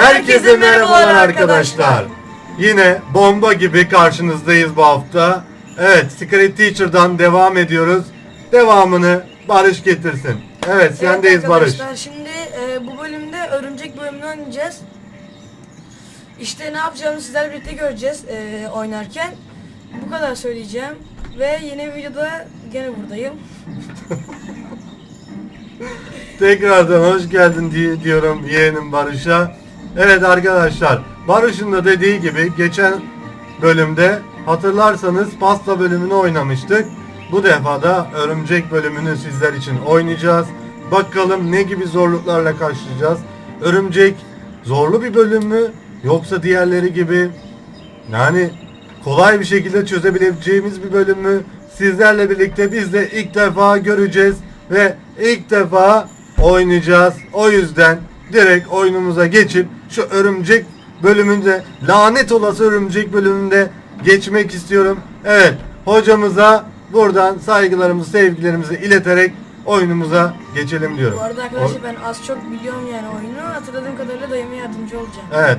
Herkese merhabalar arkadaşlar. Yine bomba gibi karşınızdayız bu hafta. Evet, Secret Teacher'dan devam ediyoruz. Devamını Barış getirsin. Evet, sendeyiz evet Barış. arkadaşlar şimdi e, bu bölümde örümcek bölümünü oynayacağız. İşte ne yapacağımızı sizlerle birlikte göreceğiz e, oynarken. Bu kadar söyleyeceğim. Ve yeni videoda gene buradayım. Tekrardan hoş geldin diye diyorum yeğenim Barış'a. Evet arkadaşlar, Barış'ın da dediği gibi geçen bölümde hatırlarsanız pasta bölümünü oynamıştık. Bu defa da örümcek bölümünü sizler için oynayacağız. Bakalım ne gibi zorluklarla karşılayacağız. Örümcek zorlu bir bölüm mü yoksa diğerleri gibi yani kolay bir şekilde çözebileceğimiz bir bölüm mü? Sizlerle birlikte biz de ilk defa göreceğiz ve ilk defa oynayacağız. O yüzden direkt oyunumuza geçip şu örümcek bölümünde lanet olası örümcek bölümünde geçmek istiyorum. Evet hocamıza buradan saygılarımızı sevgilerimizi ileterek oyunumuza geçelim diyorum. Bu arada arkadaşlar ben az çok biliyorum yani oyunu. Hatırladığım kadarıyla dayıma yardımcı olacağım. Evet.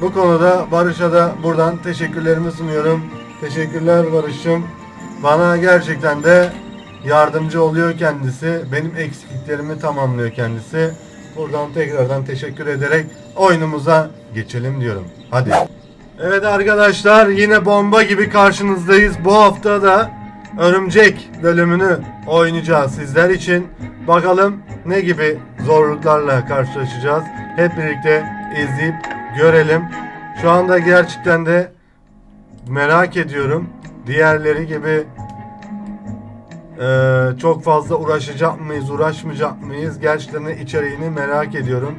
Bu konuda Barış'a da buradan teşekkürlerimi sunuyorum. Teşekkürler Barış'ım. Bana gerçekten de yardımcı oluyor kendisi. Benim eksikliklerimi tamamlıyor kendisi. Buradan tekrardan teşekkür ederek oyunumuza geçelim diyorum. Hadi. Evet arkadaşlar yine bomba gibi karşınızdayız. Bu hafta da Örümcek bölümünü oynayacağız sizler için. Bakalım ne gibi zorluklarla karşılaşacağız. Hep birlikte izleyip görelim. Şu anda gerçekten de merak ediyorum. Diğerleri gibi eee, çok fazla uğraşacak mıyız, uğraşmayacak mıyız? Gerçekten içeriğini merak ediyorum.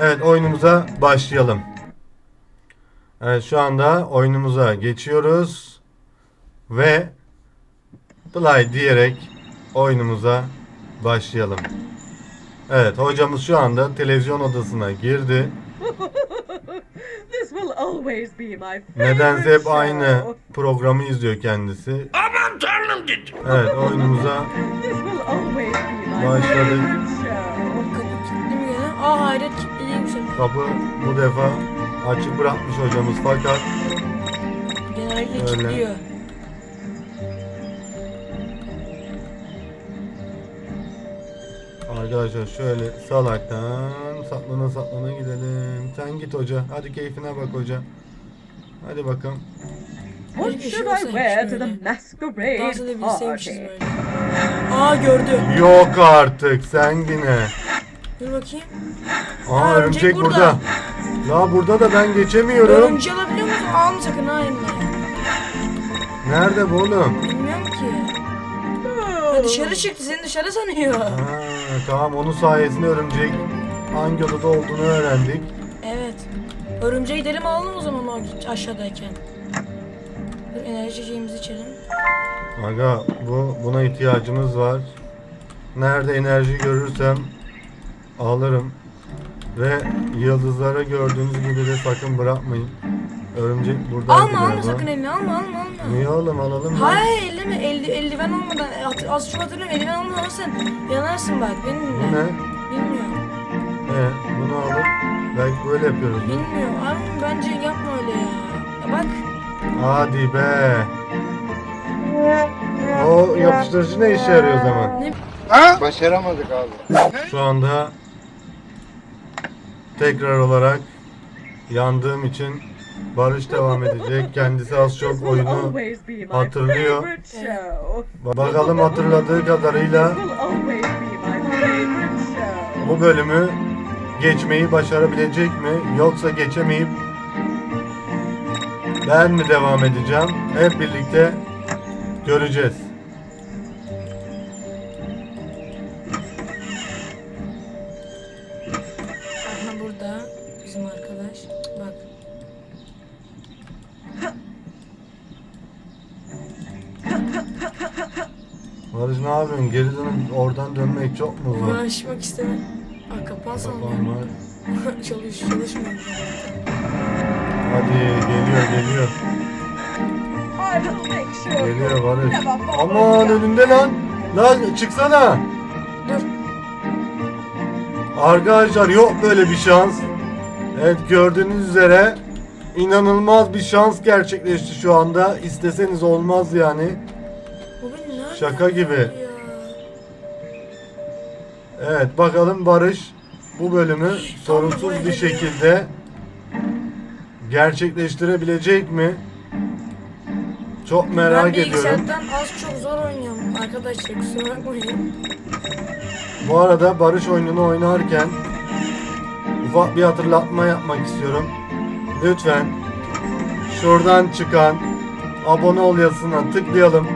Evet oyunumuza başlayalım. Evet şu anda oyunumuza geçiyoruz. Ve play diyerek oyunumuza başlayalım. Evet hocamız şu anda televizyon odasına girdi. This will always be my favorite Nedense hep aynı programı izliyor kendisi. Tanrım dedi. Evet oyunumuza This will always be my Başladık. favorite show. Kapı kilitli mi gene? Aa hayret kilitliymiş. kapı bu defa açık bırakmış hocamız fakat Genellikle Öyle. kilitliyor. arkadaşlar şöyle salaktan saklana saklana gidelim. Sen git hoca. Hadi keyfine bak hoca. Hadi bakalım. What should I wear to the masquerade party? Aa gördü. Yok artık sen yine. Dur bakayım. Aa Aa, örümcek örümcek burada. burada. Ya burada da ben geçemiyorum. Örümceği alabiliyor musun? Alma sakın ha eline. Nerede bu oğlum? Bilmiyorum ki. Oh. Ya dışarı çıktı seni dışarı sanıyor. Ha, tamam onun sayesinde örümcek hangi odada olduğunu öğrendik. Evet. Örümceği gidelim alalım o zaman o aşağıdayken. Dur enerji şeyimizi içelim. Aga bu buna ihtiyacımız var. Nerede enerji görürsem alırım. Ve yıldızları gördüğünüz gibi de sakın bırakmayın. Örümcek burada. Alma alma sakın elini alma alma alma. Niye oğlum alalım mı? Hayır elleme eldi, eldiven olmadan at- az çok hatırlıyorum eldiven olmadan alırsan yanarsın bak beni Bu dinle. ne? Bilmiyorum. Ee, bunu alıp belki böyle yapıyoruz. Bilmiyorum. Abi bence yapma öyle ya. ya bak. Hadi be. O yapıştırıcı ne işe yarıyor o zaman? Ne Başaramadık abi. Şu anda tekrar olarak yandığım için Barış devam edecek. Kendisi az çok oyunu hatırlıyor. bakalım hatırladığı kadarıyla bu bölümü geçmeyi başarabilecek mi yoksa geçemeyip ben mi devam edeceğim? Hep birlikte göreceğiz. Aha burada bizim arkadaş. Bak. Barış ne yapıyorsun? Geri dönüp oradan dönmek çok mu zor? Uğraşmak istemem. Aa kapağı Kafam sanmıyorum. var. Çalış, çalışmıyor. Hadi geliyor geliyor. Sure Geliyor Barış. Aman önünde lan. Lan çıksana. Dur. Arkadaşlar yok böyle bir şans. Evet gördüğünüz üzere inanılmaz bir şans gerçekleşti şu anda. İsteseniz olmaz yani. Şaka gibi. Evet bakalım Barış bu bölümü sorunsuz bir şekilde gerçekleştirebilecek mi? Çok merak ben ediyorum. bilgisayardan az çok zor oynuyorum arkadaşlar kusura bakmayın. Bu arada Barış oyununu oynarken ufak bir hatırlatma yapmak istiyorum. Lütfen şuradan çıkan abone ol yazısına tıklayalım.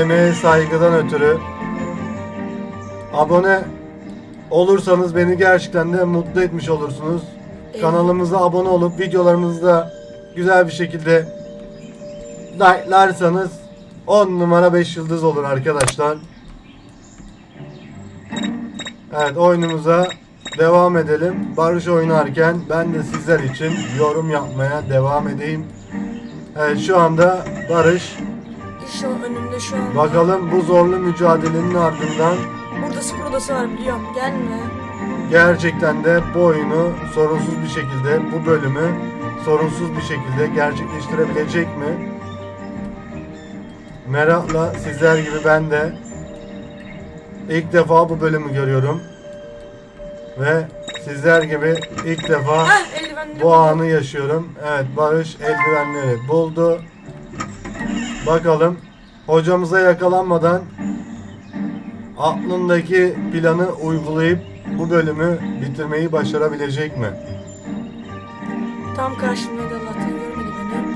Emeğe saygıdan ötürü. Abone olursanız beni gerçekten de mutlu etmiş olursunuz. Evet. Kanalımıza abone olup videolarımızı da güzel bir şekilde like'larsanız 10 numara 5 yıldız olur arkadaşlar. Evet oyunumuza devam edelim. Barış oynarken ben de sizler için yorum yapmaya devam edeyim. Evet şu anda Barış o önümde şu an. bakalım bu zorlu mücadelenin ardından Burada spor odası var biliyorum. Gelme. Gerçekten de bu oyunu sorunsuz bir şekilde bu bölümü sorunsuz bir şekilde gerçekleştirebilecek mi? Merakla sizler gibi ben de ilk defa bu bölümü görüyorum. Ve sizler gibi ilk defa eldivenleri bu anı yaşıyorum. Evet Barış eldivenleri buldu. Bakalım hocamıza yakalanmadan aklındaki planı uygulayıp bu bölümü bitirmeyi başarabilecek mi? Tam karşımdaydı Allah'tan görmedi beni.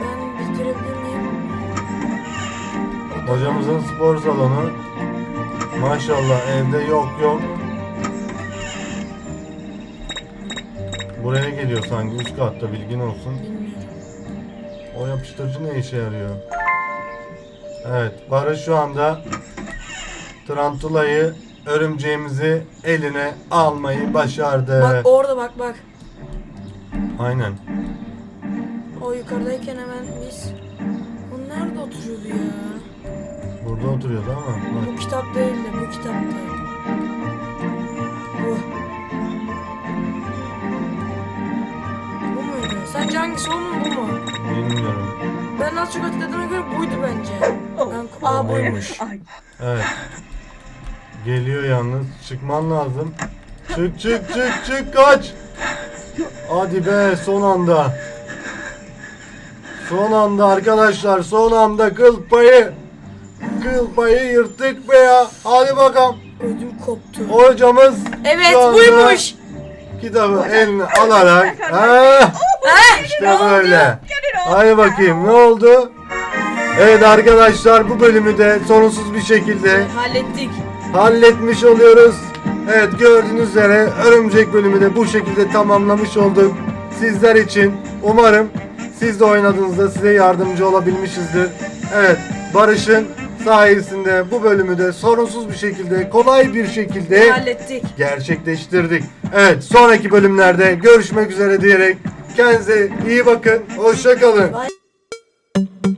Ben bitirebilir miyim? Hocamızın spor salonu maşallah evde yok yok. Buraya geliyor sanki üst katta bilgin olsun. Bilmiyorum. O yapıştırıcı ne işe yarıyor? Evet, Barış şu anda Tarantula'yı, örümceğimizi eline almayı başardı. Bak orada bak bak. Aynen. O yukarıdayken hemen biz... O nerede oturuyordu ya? Burada oturuyordu ama bak. Bu kitap değil de bu kitapta. Bu. Bu muydu? Sence hangisi o mu bu mu? Bilmiyorum. Ben az çok hatırladığıma göre buydu bence. Aa buymuş. Evet. Geliyor yalnız. Çıkman lazım. Çık çık çık çık kaç. Hadi be son anda. Son anda arkadaşlar son anda kıl payı. Kıl payı yırttık be ya. Hadi bakalım. Ödüm koptu. Hocamız Evet şu anda buymuş. kitabı eline alarak ha, işte böyle. Hadi bakayım ne oldu? Evet arkadaşlar bu bölümü de sorunsuz bir şekilde Hallettik. halletmiş oluyoruz. Evet gördüğünüz üzere örümcek bölümü de bu şekilde tamamlamış olduk. Sizler için umarım siz de oynadığınızda size yardımcı olabilmişizdir. Evet Barış'ın sayesinde bu bölümü de sorunsuz bir şekilde kolay bir şekilde Hallettik. gerçekleştirdik. Evet sonraki bölümlerde görüşmek üzere diyerek kendinize iyi bakın. Hoşçakalın. Bye.